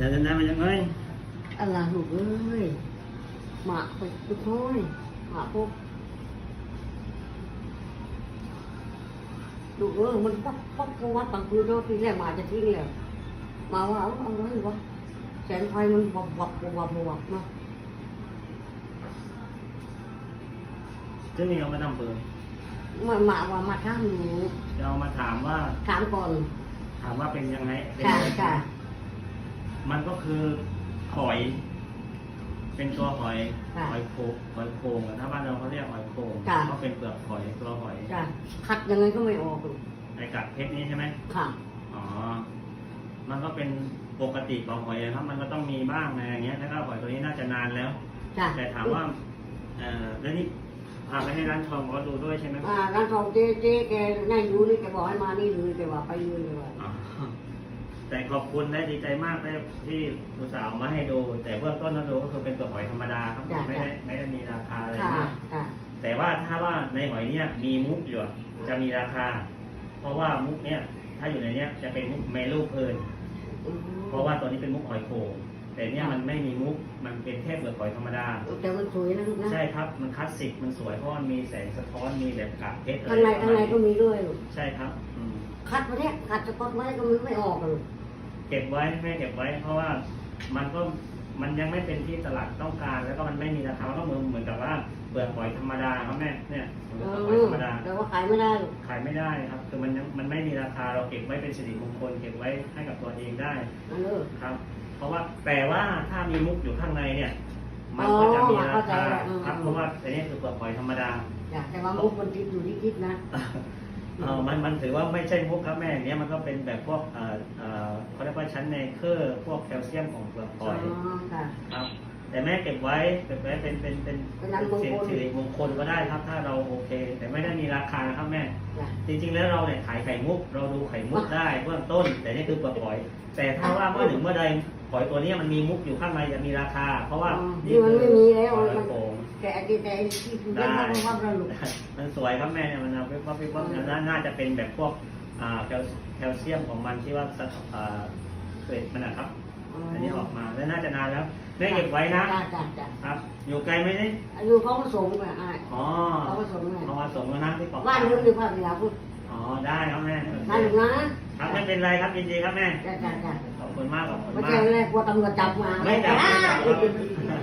แต่ตอนนั้นมันยังไงอะไรลูเอ้ยหมาไปทุกคนหมาพวกลูเอ้ยมันปักปักกวัดบางคืนเราทีแรกมาจะทิ้งแล้วมาว่าเอาเอาไว้วะแสงไฟมันวับวับวับวับวบเนาะซึ่งนี่เราไม่ต้องเปิดมามาว่ามาถามหนูจะเอามาถามว่าถามก่อน ถามว่าเป็นยังไงค่ะยังไงค่ะ มันก็คือหอย เป็นตัวหอยค่ะหอยโขงหอยโขงอะถ้าบ้านเราเขาเรียกหอยโขงค่ะ ก็เป็นเปลือกหอยตัวหอยจ้ะคัดยังไงก็ไม่ออกลูกไอกัดเพชรนี้ใช่ไหมค่ะ อ๋อ มันก็เป็นปกติของหอยนะครับ มันก็ต้องมีบ้างอะไรอย่างเงี้ยแล้วก็หอยตัวนี้น่าจะนานแล้ว จ้ะแต่ถามว่า เอ่อแล้วนี่พาไปให้ร้านทองเขาดูด้วยใช่ไหมอ่าร้านทองเจ๊เจ๊แกนั่งอยู่นี่แกบอกให้มานี่เลยแกว่าไปยืนเลยว่า อ๋อ แต่ขอบคุณได้ดีใจมากได้ที่อุตส่าห์เอามาให้ดู แต่เบื้องต้นเราดูก็คือเป็นตัวหอยธรรมดาครับไม่ได้ไม่ได้มีราคาอะไรค่ะมาก ค่ะ แต่ว่าถ้าว่าในหอยเนี่ยมีมุกอยู่อะจะมีราคา เพราะว่ามุกเนี่ยถ้าอยู่ในเนี้ยจะเป็นมุกเมลูเพลินอืมเพราะว่าตัวนี้เป็นมุกหอยโขงแต่เนี่ยมันไม่มีมุกมันเป็นแค่เปลือกหอยธรรมดา แต่มันสวยนะลูกนะใช่ครับมันคลาสสิกมันสวยเพราะมันมีแสงสะท้อนมีแบบกากเพชรอะไรข้างในข้างในก็มีด้วยลูกใช่ครับอืมคัดมาเนี่ยคัดสปอตไว้ก็มันไม่ออกเลย เก็บไว้แม่เก็บไว้ เพราะว่ามันก็มันยังไม่เป็นที่ตลาดต้องการ แล้วก็มันไม่มีราคามันก็เหมือนเหมือนกับว่าเปลือกหอยธรรมดาครับแม่เนี่ยเปลืเออกหอยอธรรมดาแต่ว่าขายไม่ได้ลูกขายไม่ได้ครับ คือมันยังมันไม่มีราคาเราเก็บไว้เป็นสิริมงคลเก็บไว้ให้กับตัวเองได้อันเออครับ เพราะว่าแต่ว่าถ้ามีมุกอยู่ข้างในเนี่ย มันก็จะมีราเข้าใจคาแล้วอืมครับเพราะว่าอันนี้คือเปลือกหอยธรรมดาอยากแต่ว่ามุกมันติดอยู่ที่คิดนะ เออมันมันถือว่าไม่ใช่มุกครับแม่อันเนี้ยมันก็เป็นแบบพวกเอ่อเอ่อเขาเรียกว่าชั้นในเคอร์พวกแคลเซียมของเปลือกหอ๋ออยค่ะ ครับ แต่แม่เก็บไว้เก็บไว้เป็นเป็นเป็นเป็นอันมงคลสิริมงคลก็ได้ครับ ถ้าเราโอเค แต่ไม่ได้มีราคานะครับแม่จ้ะจริง ๆ แล้วเราเนี่ยขายไข่มุก เราดูไข่มุกได้เบื้องต้น แต่นี่คือเปลือกหอย แต่ถ้าว่าเมื่อหนึ่งเมื่อใดหอยตัวเนี้ยมันมีมุกอยู่ข้างในจะมีราคา เพราะว่าอ๋อนี่นี่มันไม่มีแล้วหอยมันโขงแต่อันที่แต่ที่คือเล่นว่าว่าเราลูกมันสวยครับแม่เนี่ยมันเอาไปว่าไปว่าน่าน่าจะเป็นแบบพวกอ่าแคลแคลเซียมของมันที่ว่าสะอ่าเกล็ดมันนะครับ อันนี้ออกมาแล้วน่าจะนานแล้วแม่เก็บไว้นะจ้ะจ้ะจ้ะครับ อยู่ไกลไหมเนี่ยอายุเขาผสมไปอะอ๋อเขาผสมไปเอามาส่งแล้วนะที่เกาะบ้านนู้นหรือบ้านเวลาพูดอ๋อได้ครับแม่บ้านหนูนะครับไม่เป็นไรครับยินดีครับแม่จ้ะจ้ะจ้ะขอบคุณมากขอบคุณไม่มาใช่กแรกกลัวตำรวจจับมาไม่จับไม่จับครับ